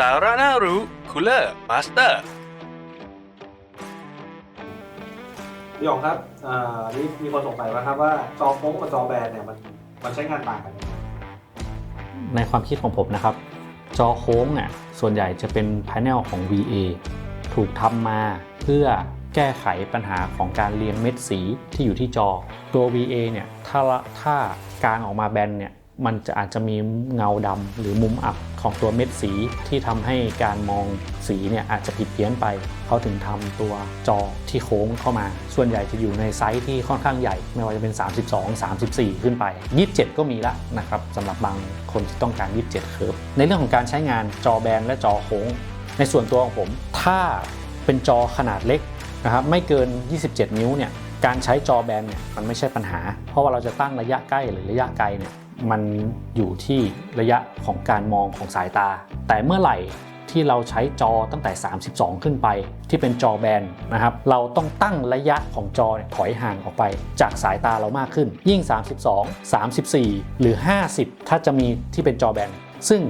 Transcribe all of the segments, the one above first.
สาระน่ารู้คูลเลอร์มาสเตอร์พี่หยองครับอ่านี่มีคนสงสัยว่าครับว่าจอโค้งกับจอแบนเนี่ยมันมันใช้งานต่างกันยังไงในความคิดของผมนะครับ จอโค้งเนี่ยส่วนใหญ่จะเป็นพา n เนลของ VA ถูกทำมาเพื่อแก้ไขปัญหาของการเรียงเม็ดสีที่อยู่ที่จอ ตัว VA เนี่ยถ้าละถ้าการออกมาแบนเนี่ย มันจะอาจจะมีเงาดำหรือมุมอับของตัวเม็ดสีที่ทำให้การมองสีเนี่ยอาจจะผิดเพี้ยนไป เขาถึงทำตัวจอที่โค้งเข้ามา ส่วนใหญ่จะอยู่ในไซส์ที่ค่อนข้างใหญ่ ไม่ว่าจะเป็น 32 34 ขึ้นไป 27 ก็มีละนะครับสำหรับบางคนที่ต้องการ 27เคิร์ฟในเรื่องของการใช้งานจอแบนและจอโค้ง ในส่วนตัวของผม ถ้าเป็นจอขนาดเล็กนะครับไม่เกิน 27 นิ้วเนี่ยการใช้จอแบนเนี่ยมันไม่ใช่ปัญหา เพราะว่าเราจะตั้งระยะใกล้หรือระยะไกลเนี่ย มันอยู่ที่ระยะของการมองของสายตา แต่เมื่อไหร่ที่เราใช้จอตั้งแต่ 32 ขึ้นไป ที่เป็นจอแบนนะครับ เราต้องตั้งระยะของจอถอยห่างออกไป จากสายตาเรามากขึ้น ยิ่ง 32 34 หรือ 50 ถ้าจะมีที่เป็นจอแบน ซึ่ง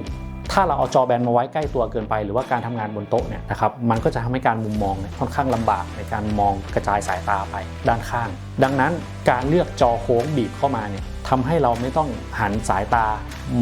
ถ้าเราเอาจอแบนมาไว้ใกล้ตัวเกินไป หรือว่าการทำงานบนโต๊ะเนี่ยนะครับมันก็จะทำให้การมุมมองเนี่ยค่อนข้างลำบากในการมองกระจายสายตาไปด้านข้าง ดังนั้น การเลือกจอโค้งบีบเข้ามาเนี่ยทำให้เราไม่ต้องหันสายตา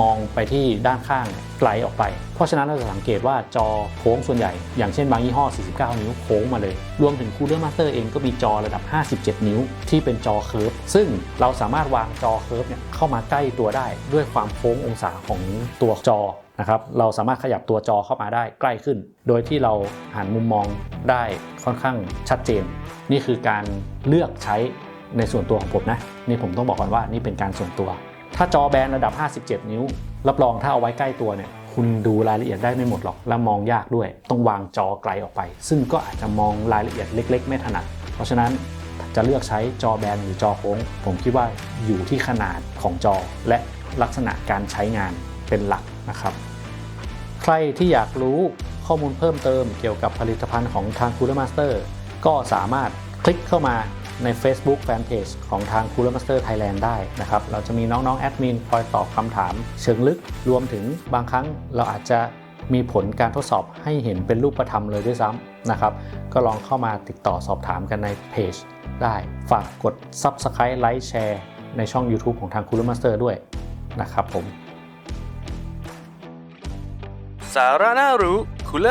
มองไปที่ด้านข้างไกลออกไป เพราะฉะนั้นเราจะสังเกตว่าจอโค้งส่วนใหญ่ อย่างเช่นบางยี่ห้อ 49 นิ้วโค้งมาเลย รวมถึง Cooler Master เองก็มีจอระดับ 57 นิ้ว ที่เป็นจอเคิร์ฟ ซึ่งเราสามารถวางจอเคิร์ฟเนี่ยเข้ามาใกล้ตัวได้ด้วยความโค้งองศาของตัวจอนะครับ เราสามารถขยับตัวจอเข้ามาได้ใกล้ขึ้น โดยที่เราหันมุมมองได้ค่อนข้างชัดเจน นี่คือการเลือกใช้ ในส่วนตัวของผมนะ นี่ผมต้องบอกก่อนว่านี่เป็นการส่วนตัว ถ้าจอแบนระดับ 57 นิ้ว รับรองถ้าเอาไว้ใกล้ตัวเนี่ยคุณดูรายละเอียดได้ไม่หมดหรอก และมองยากด้วย ต้องวางจอไกลออกไป ซึ่งก็อาจจะมองรายละเอียดเล็ก ๆ ไม่ถนัด เพราะฉะนั้นจะเลือกใช้จอแบนหรือจอโค้ง ผมคิดว่าอยู่ที่ขนาดของจอและลักษณะการใช้งานเป็นหลักนะครับ ใครที่อยากรู้ข้อมูลเพิ่มเติมเกี่ยวกับผลิตภัณฑ์ของทาง Cooler Master ก็สามารถคลิกเข้ามา ใน Facebook Fanpage ของทาง Cooler Master Thailand ได้นะครับ เราจะมีน้องๆแอดมินคอยตอบคำถาม เชิงลึกรวมถึงบางครั้งเราอาจจะมีผลการทดสอบให้เห็นเป็นรูปธรรมเลยด้วยซ้ำนะครับ ก็ลองเข้ามาติดต่อสอบถามกันในเพจได้ ฝากกด Subscribe ไลค์แชร์ในช่อง YouTube ของทาง Cooler Master ด้วยนะครับผม สาระน่ารู้คูล